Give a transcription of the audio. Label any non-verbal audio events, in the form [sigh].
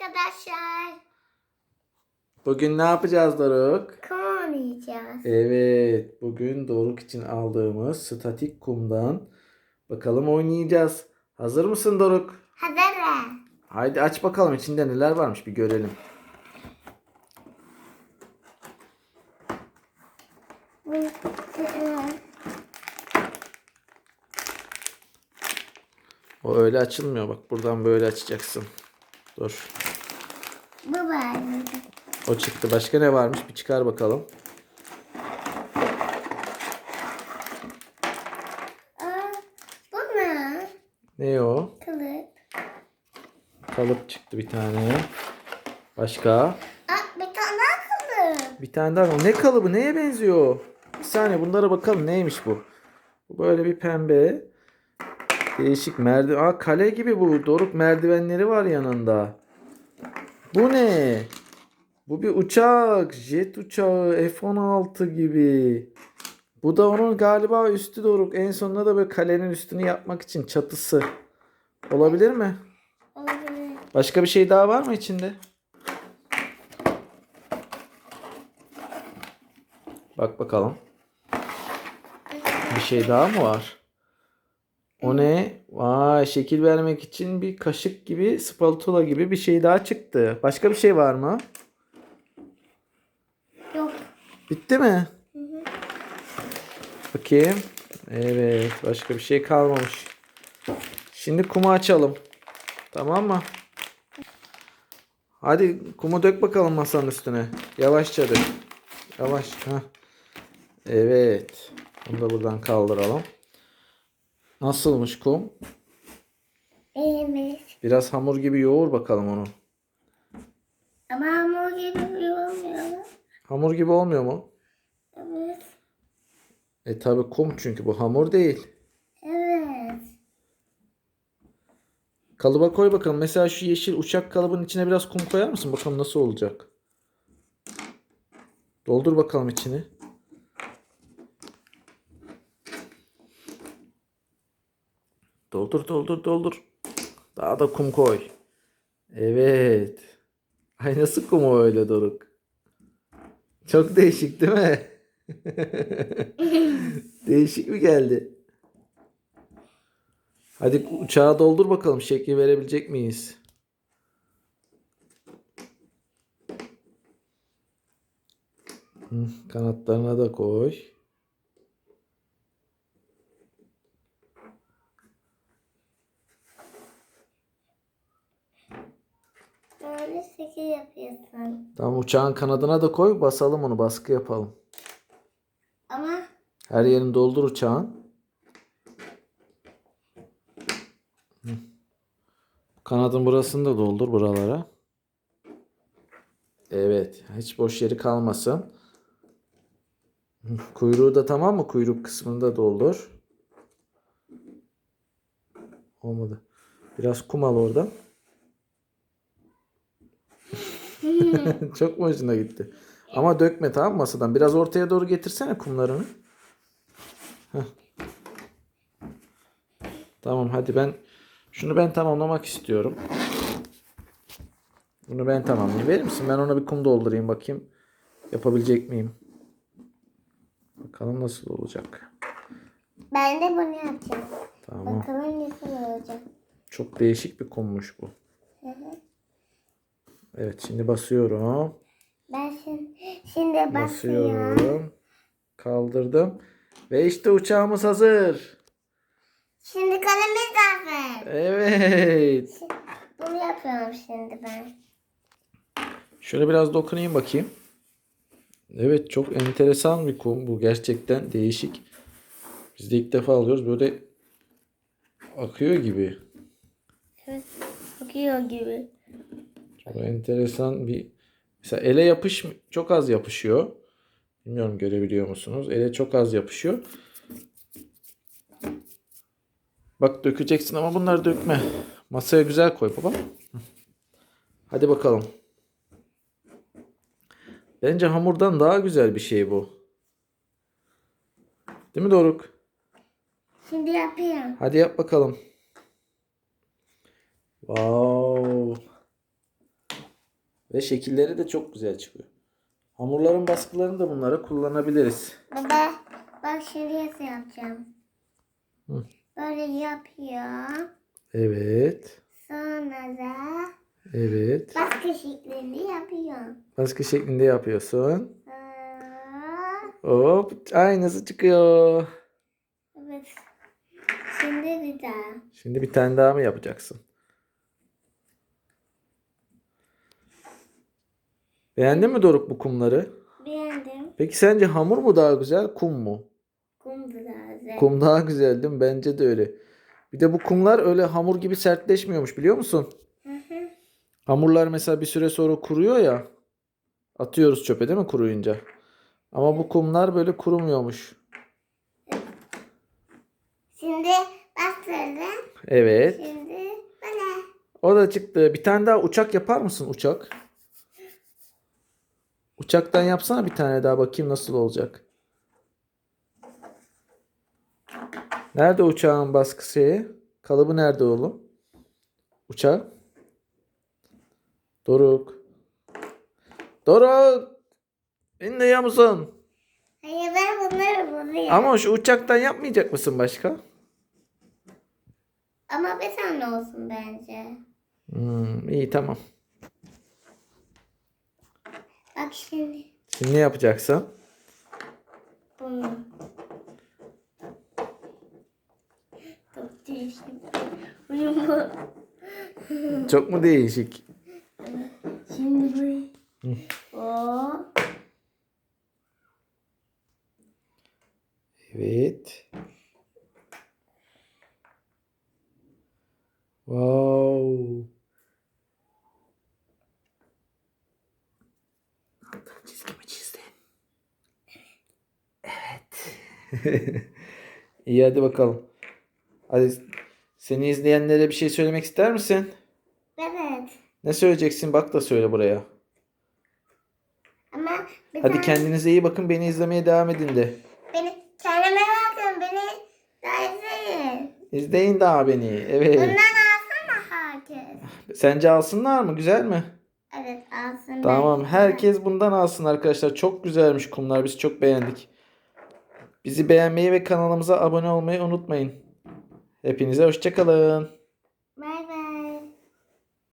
arkadaşlar. Bugün ne yapacağız Doruk? Kum oynayacağız. Evet, bugün Doruk için aldığımız statik kumdan bakalım oynayacağız. Hazır mısın Doruk? Hazırım. Haydi aç bakalım içinde neler varmış bir görelim. O öyle açılmıyor bak buradan böyle açacaksın. Dur. Bu var. O çıktı. Başka ne varmış? Bir çıkar bakalım. Aa, bu ne? Ne o? Kılıç. Kalıp çıktı bir tane. Başka? Aa, bir tane daha kılıç. Bir tane daha. Ne kalıbı? Neye benziyor? Bir saniye bunlara bakalım. Neymiş bu? Bu böyle bir pembe. Değişik merdiven. Aa kale gibi bu. Doruk merdivenleri var yanında. Bu ne? Bu bir uçak. Jet uçağı. F-16 gibi. Bu da onun galiba üstü Doruk. En sonunda da böyle kalenin üstünü yapmak için çatısı. Olabilir mi? Olabilir. Başka bir şey daha var mı içinde? Bak bakalım. Bir şey daha mı var? O ne? Vay şekil vermek için bir kaşık gibi spatula gibi bir şey daha çıktı. Başka bir şey var mı? Yok. Bitti mi? Bakayım. Evet başka bir şey kalmamış. Şimdi kumu açalım. Tamam mı? Hadi kumu dök bakalım masanın üstüne. Yavaşça dök. Yavaş. Heh. Evet. Bunu da buradan kaldıralım. Nasılmış kum? İyiymiş. Biraz hamur gibi yoğur bakalım onu. Ama hamur gibi olmuyor. Hamur gibi olmuyor mu? Evet. E tabi kum çünkü bu hamur değil. Evet. Kalıba koy bakalım. Mesela şu yeşil uçak kalıbının içine biraz kum koyar mısın? Bakalım nasıl olacak. Doldur bakalım içini. Doldur doldur doldur. Daha da kum koy. Evet. Ay nasıl kum o öyle Doruk? Çok değişik değil mi? [laughs] değişik mi geldi? Hadi uçağı doldur bakalım. Şekli verebilecek miyiz? Kanatlarına da koy. Böyle şekil yapıyorsun. Tamam uçağın kanadına da koy. Basalım onu. Baskı yapalım. Ama Her yerini doldur uçağın. Hı. Kanadın burasını da doldur buralara. Evet. Hiç boş yeri kalmasın. Hı, Kuyruğu da tamam mı? Kuyruk kısmını da doldur. Olmadı. Biraz kum al oradan. [laughs] Çok mu hoşuna gitti? Ama dökme tamam masadan. Biraz ortaya doğru getirsene kumlarını. Heh. Tamam hadi ben şunu ben tamamlamak istiyorum. Bunu ben tamamlayayım. Verir misin? Ben ona bir kum doldurayım bakayım. Yapabilecek miyim? Bakalım nasıl olacak. ben de bunu yapacağım. Tamam. Bakalım nasıl olacak. Çok değişik bir kummuş bu. Hı hı. Evet şimdi basıyorum. Ben şimdi, şimdi basıyorum. Basıyorum. Kaldırdım. Ve işte uçağımız hazır. Şimdi kalemiz hazır. Evet. Bunu yapıyorum şimdi ben. Şöyle biraz dokunayım bakayım. Evet çok enteresan bir kum bu. Gerçekten değişik. Biz de ilk defa alıyoruz. Böyle akıyor gibi. Evet. Bakıyor gibi. Çok enteresan bir mesela ele yapış çok az yapışıyor. Bilmiyorum görebiliyor musunuz? Ele çok az yapışıyor. Bak dökeceksin ama bunları dökme. Masaya güzel koy baba. Hadi bakalım. Bence hamurdan daha güzel bir şey bu. Değil mi Doruk? Şimdi yapıyorum. Hadi yap bakalım. Wow. Ve şekilleri de çok güzel çıkıyor. Hamurların baskılarını da bunlara kullanabiliriz. Baba bak nasıl yapacağım. Hı. Böyle yapıyor. Evet. Sonra da Evet. başka şeklinde yapıyor. Baskı şeklinde yapıyorsun. Aa, Hop aynısı çıkıyor. evet. Şimdi bir daha. Şimdi bir tane daha mı yapacaksın? Beğendin mi Doruk bu kumları? Beğendim. Peki sence hamur mu daha güzel, kum mu? Kum da güzel. Kum daha güzel değil mi? Bence de öyle. Bir de bu kumlar öyle hamur gibi sertleşmiyormuş biliyor musun? Hı hı. Hamurlar mesela bir süre sonra kuruyor ya. Atıyoruz çöpe değil mi kuruyunca? Ama bu kumlar böyle kurumuyormuş. Şimdi bastırdım. Evet. Şimdi böyle. O da çıktı. Bir tane daha uçak yapar mısın uçak? Uçaktan yapsana bir tane daha bakayım nasıl olacak. Nerede uçağın baskı şeyi? Kalıbı nerede oğlum? Uçak. Doruk. Doruk. Duyuyor musun? Hayır ben bunları bozuyorum. Ama şu uçaktan yapmayacak mısın başka? Ama bir tane olsun bence. Hmm, iyi tamam. Bak şimdi Şimdi ne yapacaksın? bunu. Çok değişik. Çok mu değişik? Şimdi bu. O. Evet. Wow. Altın çizgimi çizdin. Evet. [laughs] İyi hadi bakalım. Hadi seni izleyenlere bir şey söylemek ister misin? Evet. Ne söyleyeceksin? Bak da söyle buraya. Ama bir Hadi tane- kendinize iyi bakın. Beni izlemeye devam edin de. Beni kendime bakın beni izleyin. İzleyin daha beni. Evet. Bundan alsana herkes. Sence alsınlar mı? Güzel mi? Evet alsın. Tamam. Herkes bundan alsın arkadaşlar. Çok güzelmiş kumlar. Biz çok beğendik. Bizi beğenmeyi ve kanalımıza abone olmayı unutmayın. Hepinize hoşçakalın.